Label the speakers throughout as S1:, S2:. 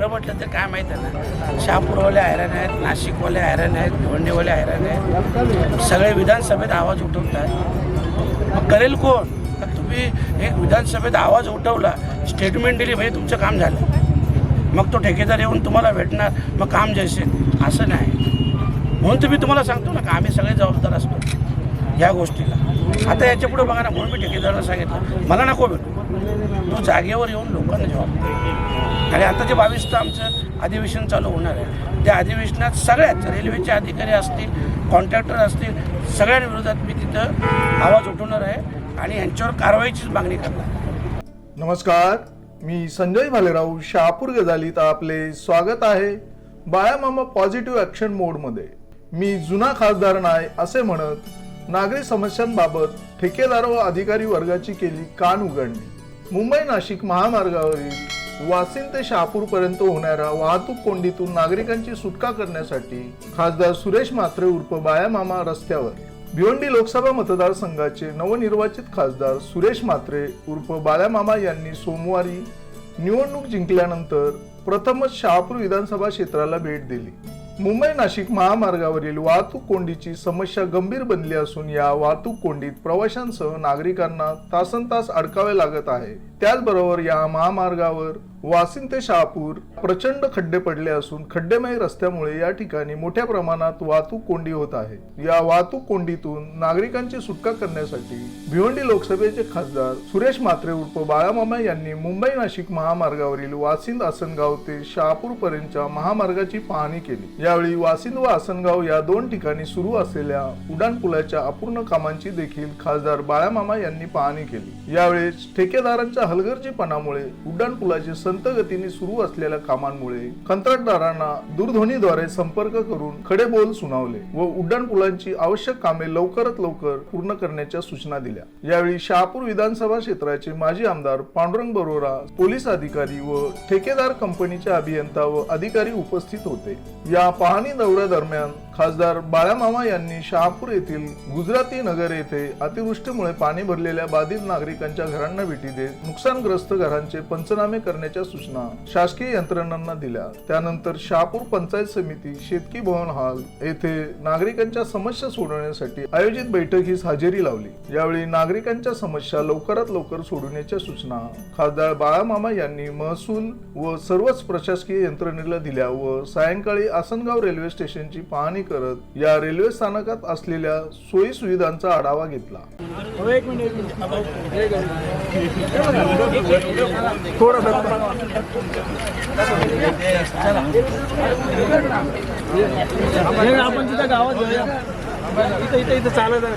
S1: खरं म्हटलं तर काय माहीत आहे ना? शहापूरवाले हैराण आहेत नाशिकवाले हैराण आहेत भिवंडीवाले हैराण आहेत. सगळे विधानसभेत आवाज उठवतात. मग करेल कोण? तुम्ही एक विधानसभेत आवाज उठवला स्टेटमेंट दिली म्हणजे तुमचं काम झालं. मग तो ठेकेदार येऊन तुम्हाला भेटणार मग काम जैसे. असं नाही. म्हणून तर मी तुम्हाला सांगतो ना का आम्ही सगळे जबाबदार असतो या गोष्टीला. आता याच्यापुढे बघा ना म्हणून मी ठेकेदाराला सांगितलं. मला नको भेटू. तो जागेवर येऊन लोकांना जबाब आणि आता जे बावीसचं आमचं अधिवेशन चालू होणार आहे त्या अधिवेशनात सगळ्याच रेल्वेचे अधिकारी असतील कॉन्ट्रॅक्टर असतील सगळ्यांविरोधात मी तिथं आवाज उठवणार आहे आणि यांच्यावर कारवाईचीच मागणी करणार
S2: नमस्कार मी संजय भालेराव शहापूर गजालीत आपले स्वागत आहे बाळामामा पॉझिटिव्ह ॲक्शन मोडमध्ये. मी जुना खासदार नाही असे म्हणत नागरी समस्यांबाबत ठेकेदार व अधिकारी वर्गाची केली कान उघडणी. मुंबई नाशिक महामार्गावरील वासिन ते शहापूरपर्यंत होणाऱ्या वाहतूक कोंडीतून नागरिकांची सुटका करण्यासाठी खासदार सुरेश म्हात्रे उर्फ बायामामा रस्त्यावर. भिवंडी लोकसभा मतदारसंघाचे नवनिर्वाचित खासदार सुरेश म्हात्रे उर्फ बायामामा यांनी सोमवारी निवडणूक जिंकल्यानंतर प्रथमच शहापूर विधानसभा क्षेत्राला भेट दिली. मुंबई नाशिक महामार्गावरील वाहतूक कोंडीची समस्या गंभीर बनली असून या वाहतूक कोंडीत प्रवाशांसह नागरिकांना तासन तास अडकावे लागत आहे. त्याचबरोबर या महामार्गावर वासिन ते शहापूर प्रचंड खड्डे पडले असून खड्डेमय रस्त्यामुळे या ठिकाणी मोठ्या प्रमाणात वाहतूक कोंडी होत आहे. या वाहतूक कोंडीतून नागरिकांची सुटका करण्यासाठी भिवंडी लोकसभेचे खासदार सुरेश म्हात्रे उर्फ बाळामामा यांनी मुंबई नाशिक महामार्गावरील वासिंद आसनगाव ते शहापूर पर्यंतच्या महामार्गाची पाहणी केली. यावेळी वासिंद व आसनगाव या दोन ठिकाणी सुरू असलेल्या उड्डाण पुलाच्या अपूर्ण कामांची देखील खासदार बाळामामा यांनी पाहणी केली. यावेळी ठेकेदारांच्या हलगर्जीपणामुळे उड्डाणपुलाचे संत गतीने सुरू असलेल्या कामांमुळे कंत्राटदारांना दूरध्वनीद्वारे संपर्क करून खडे बोल सुनावले व उड्डाणपुलांची आवश्यक कामे लवकरात लवकर पूर्ण करण्याच्या सूचना दिल्या. यावेळी शहापूर विधानसभा क्षेत्राचे माजी आमदार पांडुरंग बरोरा पोलीस अधिकारी व ठेकेदार कंपनीचे अभियंता व अधिकारी उपस्थित होते. या पाहणी दौऱ्यादरम्यान खासदार बाळामामा यांनी शहापूर येथील गुजराती नगर येथे अतिवृष्टीमुळे पाणी भरलेल्या बाधित नागरिकांच्या घरांना भेटी देत नुकसानग्रस्त घरांचे पंचनामे करण्याच्या सूचना शासकीय यंत्रणांना दिल्या. त्यानंतर शहापूर पंचायत समिती शेतकी भवन हॉल येथे नागरिकांच्या समस्या सोडवण्यासाठी आयोजित बैठकीस हजेरी लावली. यावेळी नागरिकांच्या समस्या लवकरात लवकर सोडवण्याच्या सूचना खासदार बाळामामा यांनी महसूल व सर्वच प्रशासकीय यंत्रणेला दिल्या व सायंकाळी आसनगाव रेल्वे स्टेशनची पाहणी करत या रेल्वे स्थानकात असलेल्या सोयी सुविधांचा आढावा घेतला.
S3: आपण तिथं गावात इथं इथं इथं चालत आहे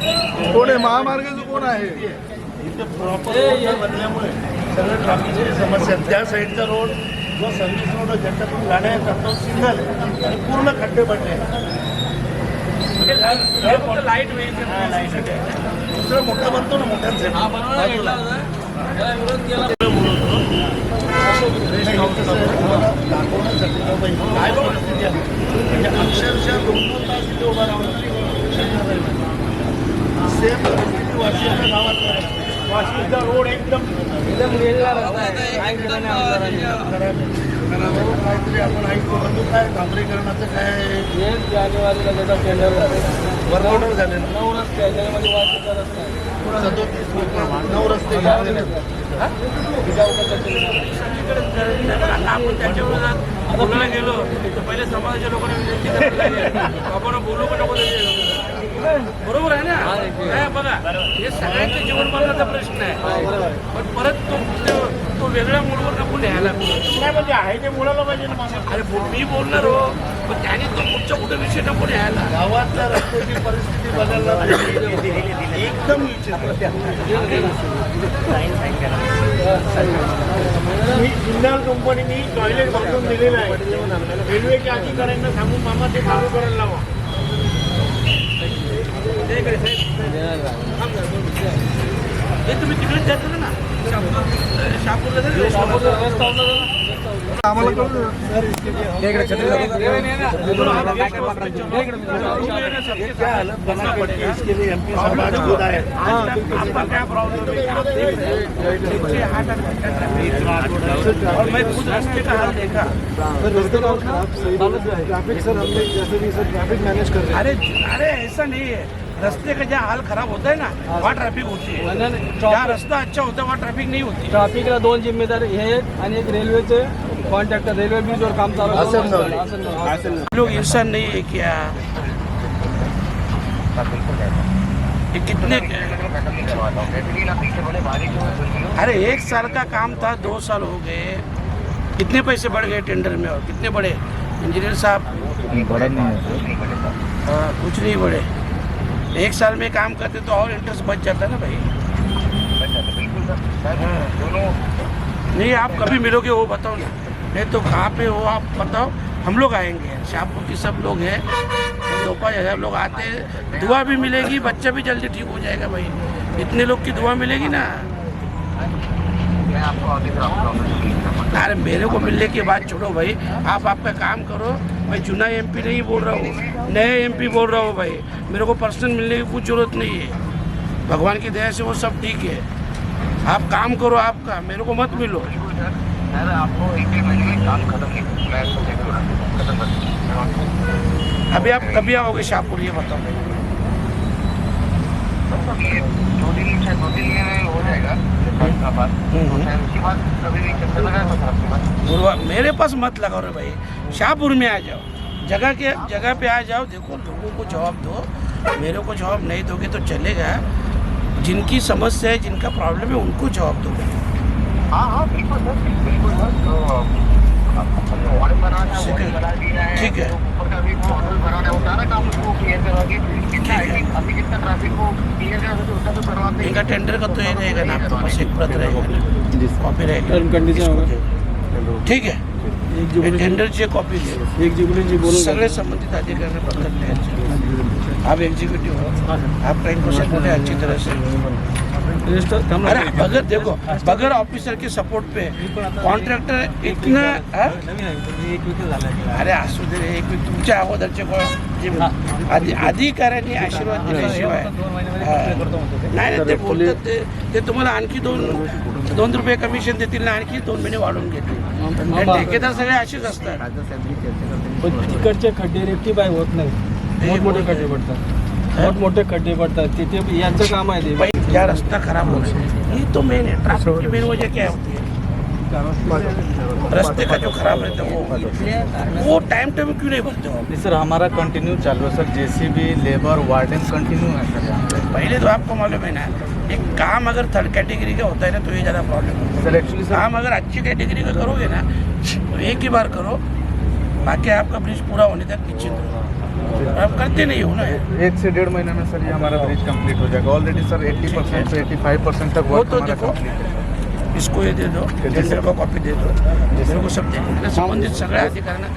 S3: कोण आहे?
S2: महामार्गाचं कोण आहे?
S3: हे, हे.
S4: सगळं ट्रॅफिकची समस्या त्या साईडचा रोड जो सर्व्हिस रोड आहे ज्याच्यातून गाड्या येतात. आहे. आणि पूर्ण खड्डे पडले
S1: फक्त
S4: लाइट. दुसरं मोठं बनतो ना मोठ्यांचे
S3: हा
S4: दाखवण्यासाठी ही काय परिस्थिती आहे? म्हणजे अक्षरशः दोन दोन तास इथे उभा राहून. सेम परिस्थिती वाशिमच्या गावात आहे. वाशिमचा रोड एकदम
S3: एकदम वेगळा रस्ता आहे
S4: काहीतरी आपण ऐकतो काय डांबरीकरणाचं काय
S3: एक जानेवारीला त्याचा टेंडर
S4: झाले
S3: नऊ रस्ते आहे त्याच्यामध्ये रस्ता आहे
S4: सदोतीस लोक नऊ रस्ते
S1: आपण त्याच्या विरोधात बोलायला गेलो तर पहिले समाजाच्या लोकांना विनंती करायला आपण बोलू पण नको बरोबर आहे ना? काय बघा हे सगळ्यांच्या जीवन मरणाचा प्रश्न आहे. पण परत तो तो- वेगळ्या मूडवर नको न्यायला
S4: नाही म्हणजे आहे ते बोलायला पाहिजे ना
S1: अरे मी बोलणार हो. पण त्याने तो पुढच्या कुठे विषय नको न्यायला
S4: गावातल्या रस्त्याची परिस्थिती बदलला पाहिजे. एकदम मी जिंदाल कंपनीने टॉयलेट बांधून दिलेलं आहे. रेल्वेच्या अधिकाऱ्यांना सांगून मामा ते चालू करायला लावा.
S1: हे तुम्ही तिकडे जाता ना शापूरला जाता
S4: इसके लिए एमपी साहब आज खुद आए
S1: आपका क्या प्रॉब्लम है आप देख रहे हैं नीचे हाथ और घंटा ट्रैफिक है। और मैं खुद रास्ते का हाल देखा
S3: ट्रैफिक सर हमने जैसे भी सर ट्रैफिक मैनेज कर
S1: अरे अरे ऐसा नहीं है रास्ते का जहाँ हाल खराब होता है ना वहाँ ट्रैफ़िक होती है. जहाँ रास्ता अच्छा होता है वहाँ ट्रैफ़िक नहीं होती. है
S3: ट्रॅफिकला दोन जिम्मेदार हे एक आणि एक रेल्वेचे कॉन्ट्रॅक्टर रेल्वे ब्रिजवर काम चालू आहे. आसनगाव.
S1: लोग इंसान नहीं है क्या ये कितने अरे एक साल का काम था दो साल हो गए. कितने पैसे बढ़ गए टेंडर में और कितने बढ़े? इंजीनियर साहब? हाँ, कुछ नहीं बढ़े. एक साल में काम करते तो और इंटरेस्ट बच जाता ना भाई। नहीं आप कभी मिलोगे वो बताओ ना। नहीं तो कहाँ पे हो आप बताओ। हम लोग आएँगे शाहपुर की सब लोग हैं। दोपहर हज़ार लोग आते हैं। दुआ भी मिलेगी बच्चा भी जल्दी ठीक हो जाएगा भाई। इतने लोग की दुआ मिलेगी ना। अरे मेरे को मिलने की बात छोड़ो भाई। आप आपका काम करो। मैं चुना एमपी नहीं बोल रहा हूँ। नए एमपी बोल रहा हूँ भाई। मेरे को पर्सनल मिलने की कुछ ज़रूरत नहीं है। भगवान की दया से वो सब ठीक है। आप काम करो आपका मेरे को मत मिलो।
S5: आपको एक महीने में काम खत्म नहीं मैं इसको देख रहा खत्म
S1: अभी आप कभी आओगे शाहपुर ये बताओ।
S5: दो दिन दो दिन में हो जाएगा
S1: गुरुवार मेरे पास मत लगाओ रे भाई। शाहपुर में आ जाओ। जगह के जगह पे आ जाओ देखो लोगों को जवाब दो मेरे को जवाब नहीं दोगे तो चलेगा जिनकी समस्या है जिनका प्रॉब्लम है उनको जवाब दो।
S5: हाँ हाँ बिल्कुल सर बिल्कुल सर। तो आपको वार्ड बनाना है
S1: ठीक है।
S5: वार्ड बना दिया है
S1: ठीक है।
S5: जो ऊपर का भी मॉडल बनाना है वो सारा काम उसको क्लियर करवाके कितना है अभी कितना ट्रैफिक को क्लियर करा सकते उसका तो करवाते
S1: इनका टेंडर का तो ये रहेगा ना आपके पास एक प्रत रहेगा ना। कॉपी रहेगी।
S3: Term condition होगा.
S1: ठीक है।
S3: एक
S1: ये
S3: जुबली
S1: टेंडरची कॉपी दे
S3: एक जुबली बोलून
S1: सगळे संबंधित अधिकाऱ्यांना पत्र द्यायचे आप एग्जीक्यूटिव हो इन्फोर्मेशन है. अच्छी तरह से. अरे बगैर देखो. बगैर ऑफिसर के सपोर्ट पे. कॉन्ट्रॅक्टर इतना हा? अरे असू दे एक तुमच्या अगोदरचे कोण? जे अधि- अधिकाऱ्यांनी आशीर्वाद दिल्याशिवाय. नाही नाही ते बोलतात ते ते तुम्हाला आणखी दोन दोन रुपये कमिशन देतील ना आणखी दोन महिने वाढवून घेतील. ठेकेदार सगळे असेच असतात.
S3: पण तिकडचे खड्डे रेक्टिफाय होत नाही मोठमोठे खड्डे पडतात. मोठमोठे खड्डे पडतात. तिथे यांचं काम आहे ते.
S1: रास्ता खराब हो रहा है तो मेन है ट्रैफिक मेन वजह क्या होती? रास्ते का जो खराब रहता है वो वो टाइम टाइम क्यों नहीं भरते हो
S6: नहीं सर हमारा कंटिन्यू चालू है sir JCB labour warden continue है सर
S1: पहले तो आपको मालूम है ना एक काम अगर थर्ड कैटेगरी का होता है ना तो ये ज़्यादा प्रॉब्लम है।
S6: सर एक्चुअली
S1: काम अगर अच्छी कैटेगरी का करोगे ना तो एक ही बार करो बाकी आपका ब्रिज पूरा होने तक निश्चित रहो। आप करते नहीं हो ना।
S6: एक से डेढ़ महीने में सर ये हमारा ब्रिज कंप्लीट हो जाएगा। ऑलरेडी सर 80 परसेंट से 85 परसेंट तक
S1: वो
S6: वर्क
S1: तो देखो
S6: है
S1: इसको ये दे दो टेंडर का कॉपी दे दो। मेरे को सब दे संबंधित सगळ्या अधिकाऱ्यांना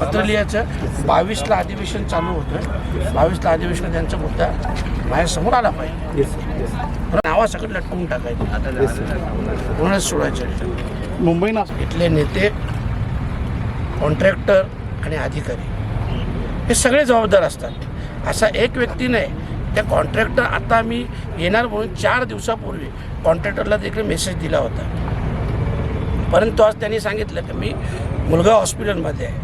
S1: पत्र लिहायचं बावीसला अधिवेशन चालू होतं. बावीसला अधिवेशन त्यांचा मुद्दा माझ्यासमोर आला पाहिजे. नावासकट लटकून टाकायचं. कोणाच सोडायचं
S3: मुंबई ना
S1: इथले नेते कॉन्ट्रॅक्टर आणि अधिकारी हे सगळे जबाबदार असतात. असा एक व्यक्ती नाही त्या कॉन्ट्रॅक्टर आता मी येणार म्हणून चार दिवसापूर्वी कॉन्ट्रॅक्टरला देखील मेसेज दिला होता. परंतु आज त्यांनी सांगितलं की मी मुलगा हॉस्पिटलमध्ये आहे.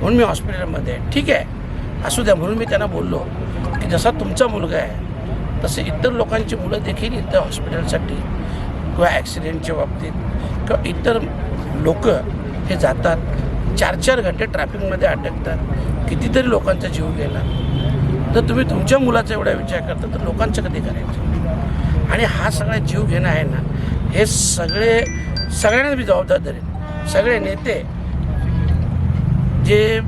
S1: म्हणून मी हॉस्पिटलमध्ये आहे. ठीक आहे. असू द्या. म्हणून मी त्यांना बोललो की जसा तुमचा मुलगा आहे तसे इतर लोकांची मुलं देखील इथं हॉस्पिटलसाठी किंवा ॲक्सिडेंटच्या बाबतीत किंवा इतर लोक हे जातात. चार चार घंटे ट्रॅफिकमध्ये अटकतात कितीतरी लोकांचा जीव गेला. तर तुम्ही तुमच्या मुलाचा एवढा विचार करता तर लोकांचं कधी करायचं? आणि हा सगळा जीव घेणं आहे ना हे सगळे सगळ्यांना मी जबाबदार धरेन. सगळे नेते जे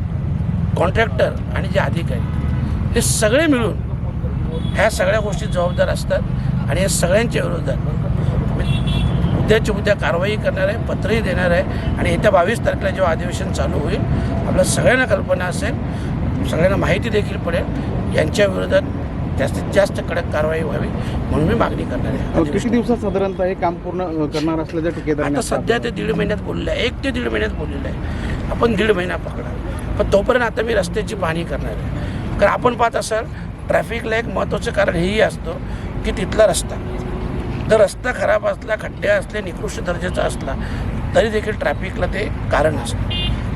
S1: कॉन्ट्रॅक्टर आणि जे अधिकारी हे सगळे मिळून ह्या सगळ्या गोष्टी जबाबदार असतात आणि या सगळ्यांच्या विरोधात उद्याच्या उद्या कारवाई करणार आहे पत्रही देणार आहे आणि येत्या बावीस तारखेला जेव्हा अधिवेशन चालू होईल आपल्या सगळ्यांना कल्पना असेल सगळ्यांना माहिती देखील पडेल यांच्या विरोधात जास्तीत जास्त कडक कारवाई व्हावी म्हणून मी मागणी करणार आहे.
S6: किती दिवसात साधारणतः हे काम पूर्ण करणार असल्याचं ठेकेदाराने
S1: आता सध्या ते दीड महिन्यात बोललेलं आहे. एक ते दीड महिन्यात बोललेलं आहे. आपण दीड महिना पकडा पण तोपर्यंत आता मी रस्त्याची पाहणी करणार आहे. कारण आपण पाहत असाल ट्रॅफिकला एक महत्त्वाचं कारण हेही असतं की तिथला रस्ता. जर रस्ता खराब असला खड्डे असले निकृष्ट दर्जाचा असला तरी देखील ट्रॅफिकला ते कारण असतं.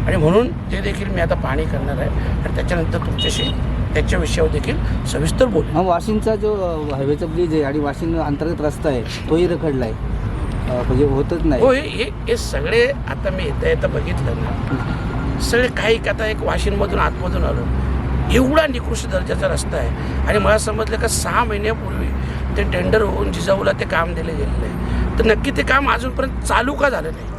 S1: आणि म्हणून ते देखील मी आता पाहणी करणार आहे. आणि त्याच्यानंतर तुमच्याशी त्याच्या विषयावर देखील सविस्तर बोलू.
S7: वाशिमचा जो हायवेचा ब्रिज आहे आणि वाशिम अंतर्गत रस्ता आहे तोही रखडला आहे म्हणजे होतच नाही.
S1: हे हे- सगळे आता मी येता येता बघितलं ना. सगळे काही आता एक वाशिनमधून आतमधून आलो. एवढा निकृष्ट दर्जाचा रस्ता आहे. आणि मला समजलं का सहा महिन्यापूर्वी ते टेंडर होऊन जिजाऊला ते काम दिले गेलेलं आहे. तर नक्की ते काम अजूनपर्यंत चालू का झालं नाही?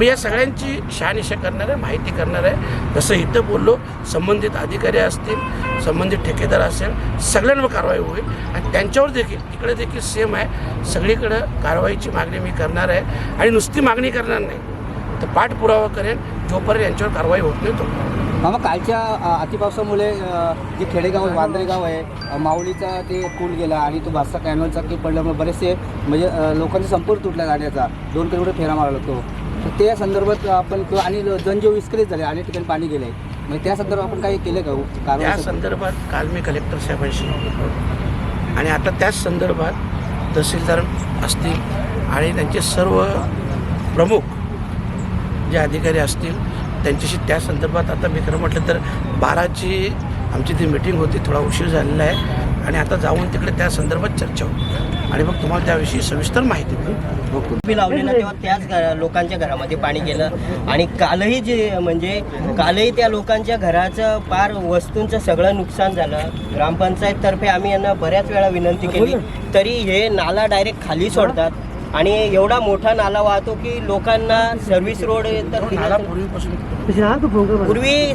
S1: मी या सगळ्यांची शहानिशा करणार आहे माहिती करणार आहे. जसं इथं बोललो संबंधित अधिकारी असतील संबंधित ठेकेदार असेल सगळ्यांवर कारवाई होईल. आणि त्यांच्यावर देखील इकडे देखील सेम आहे. सगळीकडं कारवाईची मागणी मी करणार आहे. आणि नुसती मागणी करणार नाही. तर पाठपुरावा करेन जोपर्यंत यांच्यावर कारवाई होत नाही तोपर्यंत.
S7: मामा कालच्या अतिपावसामुळे जे खेडेगाव वांद्रे गाव आहे माऊलीचा ते पूल गेला आणि तो भास्ता कॅनलचा की पडल्यामुळे बरेचसे म्हणजे लोकांचा संपर्क तुटला जाण्याचा दोन किलोमीटर फेरा मारला लागतो तर त्या संदर्भात आपण किंवा आणि जनजीव विस्कळीत झाले अनेक ठिकाणी पाणी गेले. म्हणजे त्या संदर्भात आपण काही केलं का
S1: त्या
S7: कारवाई
S1: संदर्भात काल मी कलेक्टर साहेबांशी आणि आता त्याच संदर्भात तहसीलदार असतील आणि त्यांचे सर्व प्रमुख जे अधिकारी असतील त्यांच्याशी त्या संदर्भात आता मी खरं म्हटलं तर बाराची आमची ती मिटिंग होती थोडा उशीर झालेला आहे. आणि आता जाऊन तिकडे त्या संदर्भात चर्चा होईल. आणि मग तुम्हाला त्याविषयी सविस्तर माहिती मिळेल.
S8: मी लावले ना तेव्हा त्याच घरा- लोकांच्या घरामध्ये पाणी गेलं. आणि कालही जे म्हणजे कालही त्या लोकांच्या घराचं पार वस्तूंचं सगळं नुकसान झालं. ग्रामपंचायत तर्फे आम्ही यांना बऱ्याच वेळा विनंती केली. तरी हे नाला डायरेक्ट खाली सोडतात. आणि एवढा मोठा नाला वाहतो की लोकांना सर्व्हिस रोड तर
S1: नाला
S8: दिला-
S1: पूर्वीपासून
S8: पूर्वी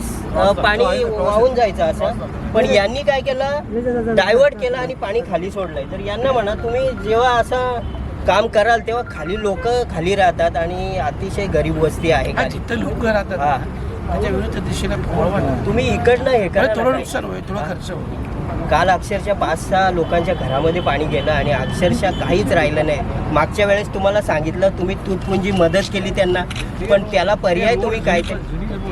S8: पाणी वाहून जायचं. असं. पण यांनी काय केलं? डायव्हर्ट केलं आणि पाणी खाली सोडलंय. तर यांना म्हणा तुम्ही जेव्हा असं काम कराल तेव्हा खाली लोक खाली राहतात आणि अतिशय गरीब वस्ती आहे
S1: लोक राहतात.
S8: हा.
S1: त्याच्या विरुद्ध दिशेला.
S8: तुम्ही इकडनं हे करा
S1: थोडं. नुकसान होईल थोडा खर्च होईल.
S8: काल अक्षरशः पाच सहा लोकांच्या घरामध्ये पाणी गेलं आणि अक्षरशः काहीच राहिलं नाही. मागच्या वेळेस तुम्हाला सांगितलं तुम्ही तुटपुंजी मदत केली त्यांना पण त्याला पर्याय तुम्ही काय ते?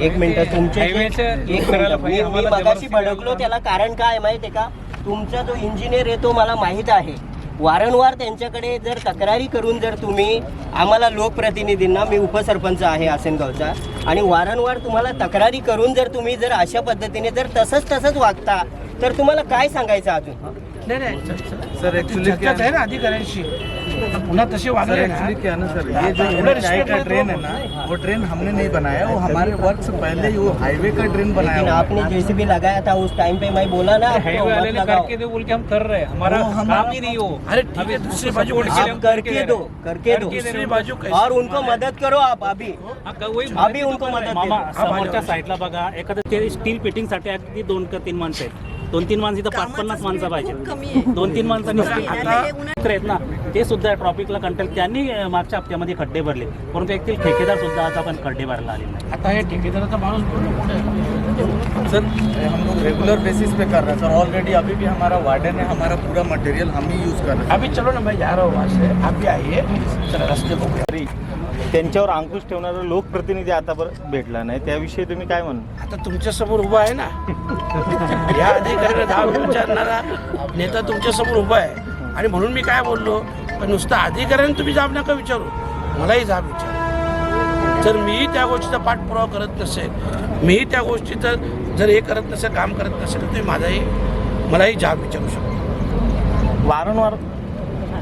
S8: एक मिनिट तुमचे जे- एक मिनिट. मी मी मगाशी भडकलो त्याला कारण काय माहिती आहे का? तुमचा जो इंजिनियर आहे तो मला माहीत आहे. वारंवार त्यांच्याकडे जर तक्रारी करून जर तुम्ही आम्हाला लोकप्रतिनिधींना मी उपसरपंच आहे आसेनगावचा आणि वारंवार तुम्हाला तक्रारी करून जर तुम्ही जर अशा पद्धतीने जर तसंच तसंच वागता तर तुम्हाला काय सांगायचं अजून?
S1: नाही नाही.
S6: सर एक्चुअली क्या
S1: चर्चाच आहे ना अधिकाऱ्यांशी. पुन्हा तसे
S6: सर
S1: वागले ना.
S6: एक्चुअली क्या ना सर ये जो
S1: थोड़ा
S6: ये चाय
S1: respect
S6: का
S1: मत
S6: ड्रेन
S1: दो।
S6: है ना वो ड्रेन हमने नहीं बनाया वो हमारे वर्क से पहले ही वो हाईवे का ड्रेन बनाया
S8: लेकिन
S6: हुआ है।
S8: आपने जैसे भी लगाया था उस टाइम पे मैं बोला ना आपको
S3: हाईवे
S8: मत
S3: वाले ने
S8: लगाओ।
S3: करके दो बोल के हम कर रहे हैं। हमारा
S6: वो हमारा-
S3: काम ही नहीं हो।
S1: अरे ठीक है दूसरी बाजू
S3: के
S8: आप करके दो करके दो।
S1: दूसरी बाजू कैसे
S8: और उनको मदद करो आप अभी।
S3: हा, का- वही
S8: अभी उनको मदत
S9: मामा
S8: देतो.
S9: समोरच्या साईडला बघा एखादं ते स्टील फिटिंगसाठी अगदी दोन का तीन माणसं आहेत. दोन तीन माणसं इथं पाच पन्नास माणसं पाहिजे. दोन तीन माणसांनी आता आहेत ना ते सुद्धा ट्रॉफिकला कंटेल त्यांनी मागच्या हप्त्यामध्ये खड्डे भरले. परंतु एक ठेकेदार सुद्धा आता पण खड्डे भरायला आले नाही
S1: आता हे ठेकेदाराचा माणूस.
S6: सर हम लोग रेगुलर बेसिस पे कर रहे हैं सर. ऑलरेडी अभी भी हमारा वार्डन है हमारा पूरा मटेरियल हम ही यूज कर रहे हैं.
S1: अभी चलो ना मैं जा रहा हूँ वहाँ से। आप भी आइए। चला रस्ते को
S10: त्यांच्यावर अंकुश ठेवणारा लोकप्रतिनिधी आतापर्यंत भेटला नाही. त्याविषयी तुम्ही काय म्हणू
S1: आता तुमच्यासमोर उभा आहे ना. या अधिकाऱ्याला धाव विचारणारा नेता तुमच्यासमोर उभा आहे. आणि म्हणून मी काय बोललो पण नुसतं अधिकाऱ्याने तुम्ही जाब नका विचारू. मलाही जाब विचार. जर मीही त्या गोष्टीचा पाठपुरावा करत नसेल मीही त्या गोष्टीचं जर हे करत नसेल काम करत नसेल तर तुम्ही माझाही मलाही जाब विचारू शकता.
S10: वारंवार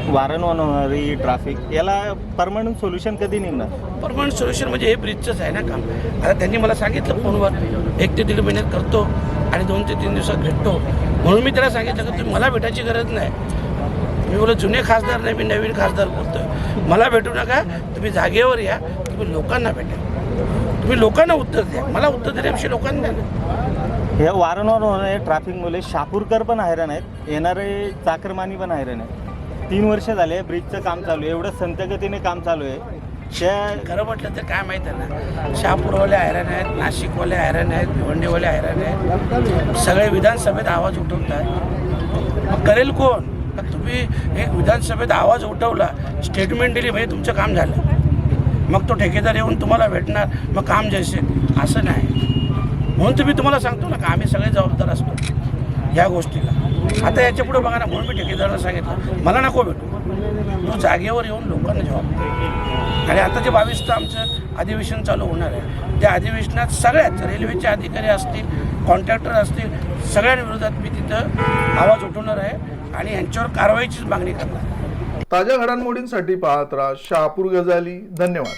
S10: वारंवार होणारी ट्रॅफिक याला परमनंट सोल्युशन कधी निघणार?
S1: परमनंट सोल्युशन म्हणजे हे ब्रिजचंच आहे ना काम. आता त्यांनी मला सांगितलं फोनवर एक ते दीड महिन्यात करतो आणि दोन ते तीन दिवसात भेटतो. म्हणून मी त्याला सांगितलं की तुम्ही मला भेटायची गरज नाही. मी बोललो जुने खासदार नाही मी नवीन खासदार बोलतोय. मला भेटू नका तुम्ही जागेवर या तुम्ही लोकांना भेटा. तुम्ही लोकांना उत्तर द्या. मला उत्तर देण्यापेक्षा लोकांना द्या.
S10: हे वारंवार होणारे ट्रॅफिकमुळे शापूरकर पण हैराण आहेत येणारे चाकरमानी पण हैराण आहेत. तीन वर्ष झाले ब्रिजचं काम चालू आहे एवढं संतगतीने काम चालू आहे. त्या
S1: खरं म्हटलं तर काय माहीत आहे ना शहापूरवाले हैराण आहेत नाशिकवाले हैराण आहेत भिवंडीवाले हैराण आहेत. सगळे विधानसभेत आवाज उठवतात. मग करेल कोण? तुम्ही एक विधानसभेत आवाज उठवला स्टेटमेंट दिली म्हणजे तुमचं काम झालं. मग तो ठेकेदार येऊन तुम्हाला भेटणार मग काम जैसे. असं नाही. म्हणून तुम्ही तुम्हाला सांगतो ना का आम्ही सगळे जबाबदार असतो. या गोष्टीला. आता याच्यापुढे बघा ना म्हणून मी ठेकेदाराला सांगितलं. मला नको भेटू. तू जागेवर येऊन लोकांना जबाब दे. आणि आता जे बावीसचं आमचं अधिवेशन चालू होणार आहे त्या अधिवेशनात सगळ्याच रेल्वेचे अधिकारी असतील कॉन्ट्रॅक्टर असतील सगळ्यांविरोधात मी तिथं आवाज उठवणार आहे आणि यांच्यावर कारवाईचीच मागणी करणार
S2: ताज्या घडामोडींसाठी पाहत राहा शहापूर गजाली धन्यवाद.